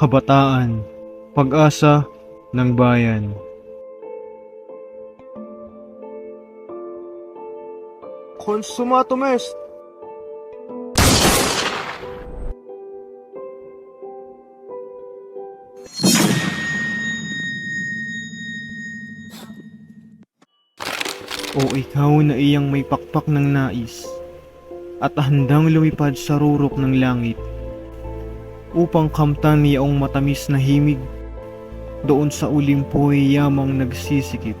Kabataan, pag-asa ng bayan. Konsumato mes! O ikaw na iyang may pakpak ng nais at handang lumipad sa rurok ng langit upang kamtan niyaong matamis na himig doon sa ulimpoy yamang nagsisikip.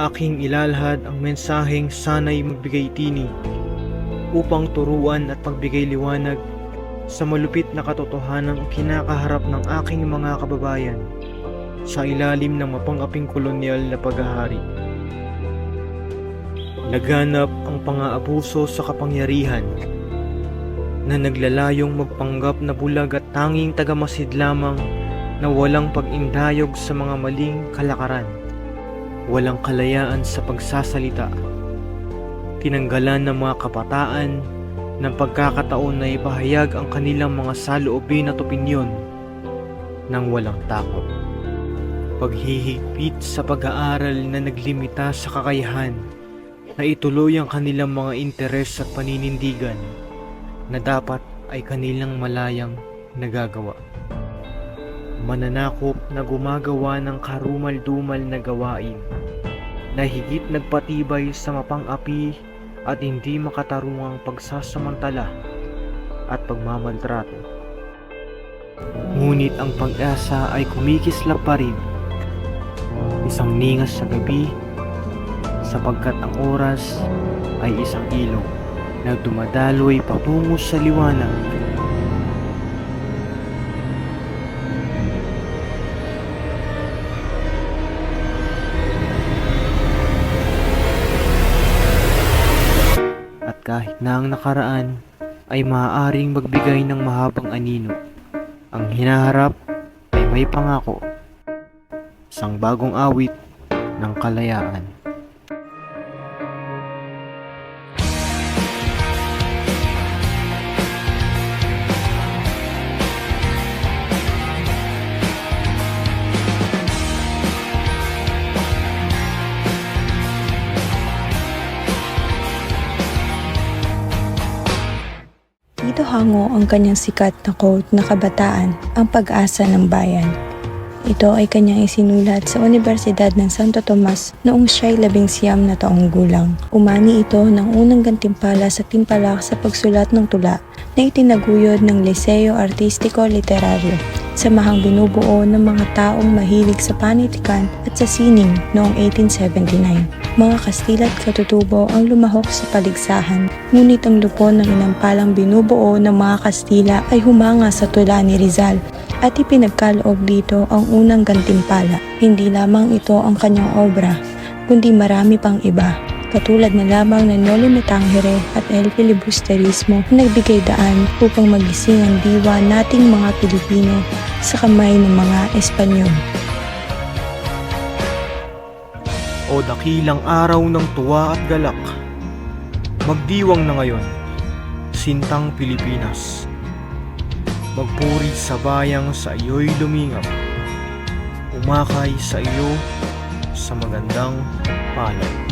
Aking ilalahad ang mensaheng sana'y magbigay tinig upang turuan at pagbigay liwanag sa malupit na katotohanan kinakaharap ng aking mga kababayan sa ilalim ng mapangaping kolonyal na paghahari. Laganap ang pang-aabuso sa kapangyarihan na naglalayong magpanggap na bulag at tanging tagamasid lamang na walang pag-indayog sa mga maling kalakaran. Walang kalayaan sa pagsasalita. Tinanggalan ng mga kabataan ng pagkakataon na ipahayag ang kanilang mga saloobin at opinyon ng walang takot. Paghihigpit sa pag-aaral na naglimita sa kakayahan na ituloy ang kanilang mga interes at paninindigan na dapat ay kanilang malayang nagagawa. Mananakop na gumagawa ng karumal-dumal na gawain na higit nagpatibay sa mapang-api at hindi makatarungang pagsasamantala at pagmamaltrato. Ngunit ang pag-asa ay kumikislap pa rin. Isang ningas sa gabi sapagkat ang oras ay isang ilog na dumadaloy patungo sa liwanag. At kahit na ang nakaraan ay maaaring magbigay ng mahabang anino, ang hinaharap ay may pangako. Isang bagong awit ng kalayaan. Dito hango ang kanyang sikat na quote na kabataan, ang pag-asa ng bayan. Ito ay kanyang isinulat sa Universidad ng Santo Tomas noong siya'y labing siyam na taong gulang. Umani ito ng unang gantimpala sa timpalak sa pagsulat ng tula na itinaguyod ng Liceo Artistiko Literario samahang binubuo ng mga taong mahilig sa panitikan at sa sining noong 1879. Mga Kastila at Katutubo ang lumahok sa paligsahan, ngunit ang lupon ng inampalang binubuo ng mga Kastila ay humanga sa tula ni Rizal at ipinagkaloob dito ang unang gantimpala. Hindi lamang ito ang kanyang obra, kundi marami pang iba katulad na lamang ng Noli Me Tangere at El Filibusterismo na nagbigay daan upang magising ang diwa nating mga Pilipino sa kamay ng mga Espanyol. o dakilang araw ng tuwa at galak. Magdiwang na ngayon, Sintang Pilipinas. Magpuri sa bayang sa iyo'y lumingap. Umakay sa iyo sa magandang palad.